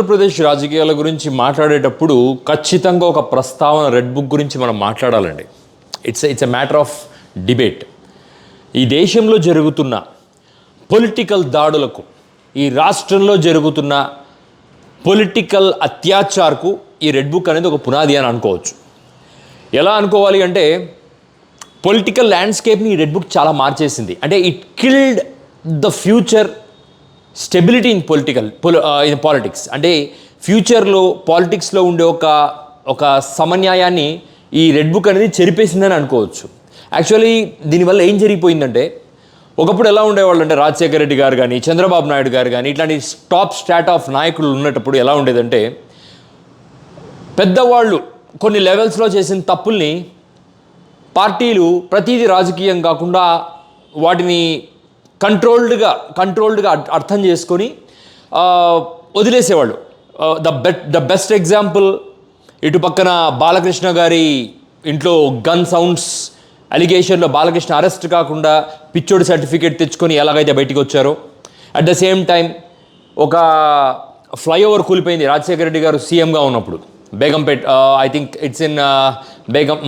ఆంధ్రప్రదేశ్ రాజకీయాల గురించి మాట్లాడేటప్పుడు ఖచ్చితంగా ఒక ప్రస్తావన రెడ్ బుక్ గురించి మనం మాట్లాడాలండి. It's it's a matter of debate ఈ దేశంలో జరుగుతున్న పొలిటికల్ దాడులకు ఈ రాష్ట్రంలో జరుగుతున్న పొలిటికల్ అత్యాచార్కు ఈ రెడ్ బుక్ అనేది ఒక పునాది అని అనుకోవచ్చు. ఎలా అనుకోవాలి అంటే పొలిటికల్ ల్యాండ్స్కేప్ని ఈ రెడ్ బుక్ చాలా మార్చేసింది. అంటే it killed the future stability in political in politics. అంటే ఫ్యూచర్లో పాలిటిక్స్లో ఉండే ఒక ఒక సమన్యాయాన్ని ఈ రెడ్ బుక్ అనేది చెరిపేసిందని అనుకోవచ్చు. యాక్చువల్లీ దీనివల్ల ఏం జరిగిపోయిందంటే ఒకప్పుడు ఎలా ఉండేవాళ్ళు అంటే రాజశేఖర రెడ్డి గారు కానీ చంద్రబాబు నాయుడు గారు కానీ ఇట్లాంటి టాప్ స్టాట్ ఆఫ్ నాయకులు ఉన్నప్పుడు ఎలా ఉండేదంటే పెద్దవాళ్ళు కొన్ని లెవెల్స్లో చేసిన తప్పుల్ని పార్టీలు ప్రతిదీ రాజకీయం కాకుండా వాటిని కంట్రోల్డ్గా కంట్రోల్డ్గా అర్థం చేసుకొని వదిలేసేవాళ్ళు. The bet the best example ఇటు పక్కన బాలకృష్ణ గారి ఇంట్లో గన్ సౌండ్స్ అలిగేషన్లో బాలకృష్ణ అరెస్ట్ కాకుండా పిచ్చోడి సర్టిఫికేట్ తెచ్చుకొని ఎలాగైతే బయటికి వచ్చారో అట్ ద సేమ్ టైం ఒక ఫ్లైఓవర్ కూలిపోయింది రాజశేఖర రెడ్డి గారు సీఎంగా ఉన్నప్పుడు. Begumpet I think it's in Begum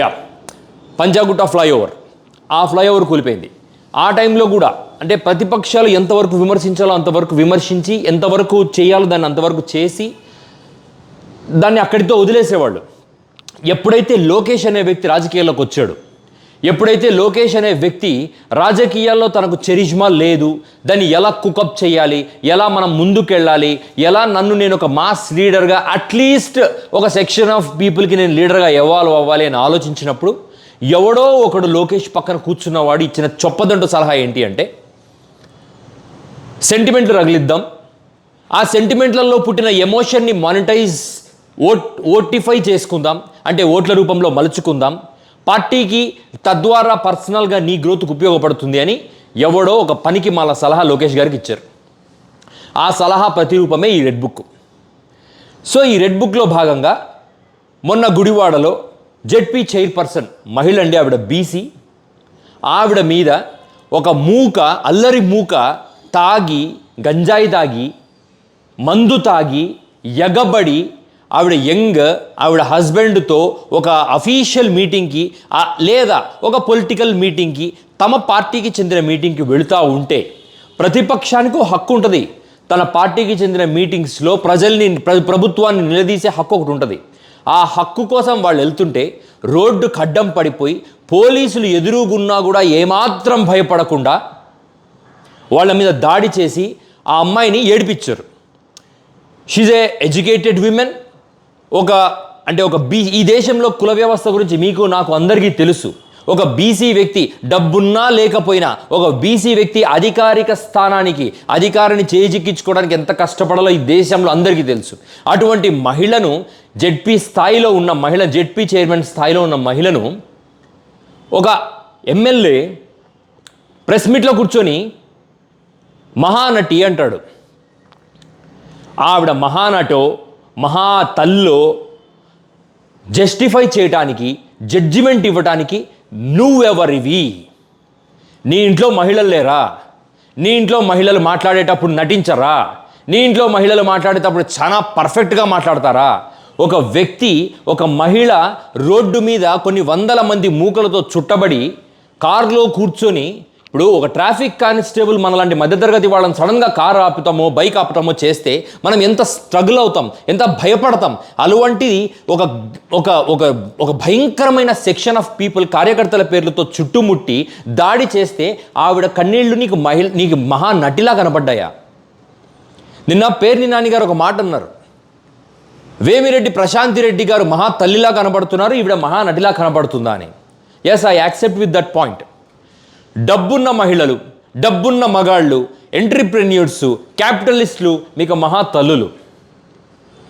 yeah. Panjagutta flyover. ఆ ఫ్లైఓవర్ కూలిపోయింది. ఆ టైంలో కూడా అంటే ప్రతిపక్షాలు ఎంతవరకు విమర్శించాలో అంతవరకు విమర్శించి ఎంతవరకు చేయాలో దాన్ని అంతవరకు చేసి దాన్ని అక్కడితో వదిలేసేవాళ్ళు. ఎప్పుడైతే లోకేష్ అనే వ్యక్తి రాజకీయాల్లోకి వచ్చాడు ఎప్పుడైతే లోకేష్ అనే వ్యక్తి రాజకీయాల్లో తనకు చరిజ్మా లేదు దాన్ని ఎలా కుకప్ చేయాలి ఎలా మనం ముందుకెళ్ళాలి ఎలా నన్ను నేను ఒక మాస్ లీడర్గా అట్లీస్ట్ ఒక సెక్షన్ ఆఫ్ పీపుల్కి నేను లీడర్గా ఎవాల్వ్ అవ్వాలి అని ఆలోచించినప్పుడు ఎవడో ఒకడు లోకేష్ పక్కన కూర్చున్నవాడు ఇచ్చిన చొప్పదంటు సలహా ఏంటి అంటే సెంటిమెంట్లు రగిలిద్దాం. ఆ సెంటిమెంట్లలో పుట్టిన ఎమోషన్ని మానిటైజ్ ఓట్ ఓటిఫై చేసుకుందాం. అంటే ఓట్ల రూపంలో మలుచుకుందాం. పార్టీకి తద్వారా పర్సనల్గా నీ గ్రోత్కు ఉపయోగపడుతుంది అని ఎవడో ఒక పనికి మాల సలహా లోకేష్ గారికి ఇచ్చారు. ఆ సలహా ప్రతిరూపమే ఈ రెడ్ బుక్ సో ఈ రెడ్ బుక్లో భాగంగా మొన్న గుడివాడలో జెడ్పీ చైర్పర్సన్ మహిళ అండి ఆవిడ బీసీ ఆవిడ మీద ఒక మూక అల్లరి మూక తాగి గంజాయి తాగి మందు తాగి ఎగబడి ఆవిడ యంగ్ ఆవిడ హస్బెండ్తో ఒక అఫీషియల్ మీటింగ్కి లేదా ఒక పొలిటికల్ మీటింగ్కి తమ పార్టీకి చెందిన మీటింగ్కి వెళుతూ ఉంటే ప్రతిపక్షానికి హక్కు ఉంటుంది. తన పార్టీకి చెందిన మీటింగ్స్లో ప్రజల్ని ప్ర ప్రభుత్వాన్ని నిలదీసే హక్కు ఒకటి ఉంటుంది. ఆ హక్కు కోసం వాళ్ళు వెళ్తుంటే రోడ్డు ఖడ్డం పడిపోయి పోలీసులు ఎదురుగున్నా కూడా ఏమాత్రం భయపడకుండా వాళ్ళ మీద దాడి చేసి ఆ అమ్మాయిని ఏడిపించారు. షీజ్ ఏ ఎడ్యుకేటెడ్ విమెన్ ఒక అంటే ఒక బీ ఈ దేశంలో కుల వ్యవస్థ గురించి మీకు నాకు అందరికీ తెలుసు. ఒక బీసీ వ్యక్తి డబ్బున్నా లేకపోయినా ఒక బీసీ వ్యక్తి అధికారిక స్థానానికి అధికారాన్ని చేజిక్కించుకోవడానికి ఎంత కష్టపడాలో ఈ దేశంలో అందరికీ తెలుసు. అటువంటి మహిళను జెడ్పీ స్థాయిలో ఉన్న మహిళ జెడ్పీ చైర్మన్ స్థాయిలో ఉన్న మహిళను ఒక ఎమ్మెల్యే ప్రెస్ మీట్లో కూర్చొని మహానటి అంటాడు. ఆవిడ మహానటో మహా తల్లో జస్టిఫై చేయటానికి జడ్జిమెంట్ ఇవ్వటానికి నువ్వెవరివి? నీ ఇంట్లో మహిళలు లేరా? నీ ఇంట్లో మహిళలు మాట్లాడేటప్పుడు నటించరా? నీ ఇంట్లో మహిళలు మాట్లాడేటప్పుడు చాలా పర్ఫెక్ట్గా మాట్లాడతారా? ఒక వ్యక్తి ఒక మహిళ రోడ్డు మీద కొన్ని వందల మంది మూకలతో చుట్టబడి కారులో కూర్చొని ఇప్పుడు ఒక ట్రాఫిక్ కానిస్టేబుల్ మనలాంటి మధ్యతరగతి వాళ్ళని సడన్గా కారు ఆపుతామో బైక్ ఆపుతామో చేస్తే మనం ఎంత స్ట్రగుల్ అవుతాం ఎంత భయపడతాం? అటువంటిది ఒక ఒక ఒక ఒక భయంకరమైన సెక్షన్ ఆఫ్ పీపుల్ కార్యకర్తల పేర్లతో చుట్టుముట్టి దాడి చేస్తే ఆవిడ కన్నీళ్ళు నీకు మహిళ నీకు మహా నటిలా కనబడ్డాయా నిన్న పేర్ని నాని గారు ఒక మాట అన్నారు. వేమిరెడ్డి ప్రశాంతి రెడ్డి గారు మహా తల్లిలా కనబడుతున్నారు ఈవిడ మహా నటిలా కనబడుతుందా అని. Yes I accept with that point డబ్బున్న మహిళలు డబ్బున్న మగాళ్ళు ఎంట్రీప్రెన్యూర్స్ క్యాపిటలిస్టులు మీకు మహా తల్లులు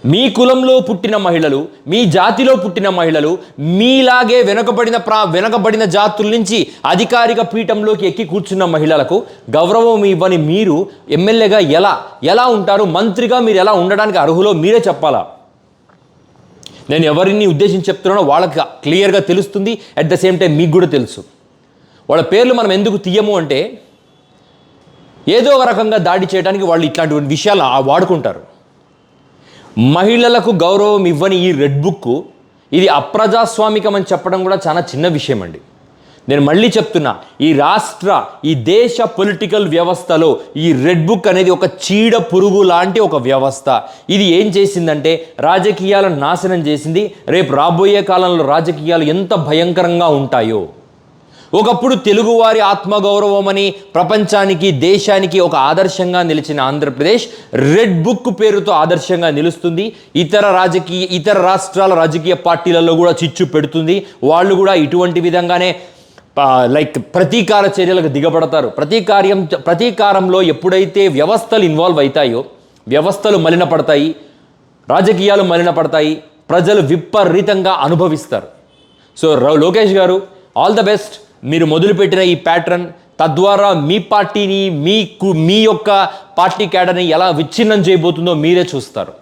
మీ కులంలో పుట్టిన మహిళలు మీ జాతిలో పుట్టిన మహిళలు మీలాగే వెనుకబడిన ప్రా వెనుకబడిన జాతుల నుంచి అధికారిక పీఠంలోకి ఎక్కి కూర్చున్న మహిళలకు గౌరవం ఇవ్వని మీరు ఎమ్మెల్యేగా ఎలా ఎలా ఉంటారు మంత్రిగా మీరు ఎలా ఉండడానికి అర్హులో మీరే చెప్పాలా? నేను ఎవరిని ఉద్దేశించి చెప్తున్నానో వాళ్ళకి క్లియర్గా తెలుస్తుంది. అట్ ద సేమ్ టైం మీకు కూడా తెలుసు. వాళ్ళ పేర్లు మనం ఎందుకు తీయము అంటే ఏదో ఒక రకంగా దాడి చేయడానికి వాళ్ళు ఇట్లాంటి విషయాలు వాడుకుంటారు. మహిళలకు గౌరవం ఇవ్వని ఈ రెడ్ బుక్ ఇది అప్రజాస్వామికం అని చెప్పడం కూడా చాలా చిన్న విషయం అండి నేను మళ్ళీ చెప్తున్నా ఈ రాష్ట్ర ఈ దేశ పొలిటికల్ వ్యవస్థలో ఈ రెడ్ బుక్ అనేది ఒక చీడ పురుగు లాంటి ఒక వ్యవస్థ. ఇది ఏం చేసిందంటే రాజకీయాలను నాశనం చేసింది. రేపు రాబోయే కాలంలో రాజకీయాలు ఎంత భయంకరంగా ఉంటాయో. ఒకప్పుడు తెలుగువారి ఆత్మగౌరవం అని ప్రపంచానికి దేశానికి ఒక ఆదర్శంగా నిలిచిన ఆంధ్రప్రదేశ్ రెడ్ బుక్ పేరుతో ఆదర్శంగా నిలుస్తుంది. ఇతర రాజకీయ ఇతర రాష్ట్రాల రాజకీయ పార్టీలలో కూడా చిచ్చు పెడుతుంది. వాళ్ళు కూడా ఇటువంటి విధంగానే లైక్ ప్రతీకార చర్యలకు దిగబడతారు. ప్రతీకార్యం ప్రతీకారంలో ఎప్పుడైతే వ్యవస్థలు ఇన్వాల్వ్ అవుతాయో వ్యవస్థలు మలినపడతాయి రాజకీయాలు మలినపడతాయి ప్రజలు విపరీతంగా అనుభవిస్తారు. సో లోకేష్ గారు ఆల్ ద బెస్ట్. మీరు మొదలుపెట్టిన ఈ ప్యాటర్న్ తద్వారా మీ పార్టీని మీకు మీ యొక్క పార్టీ క్యాడర్ని ఎలా విచ్ఛిన్నం చేయబోతుందో మీరే చూస్తారు.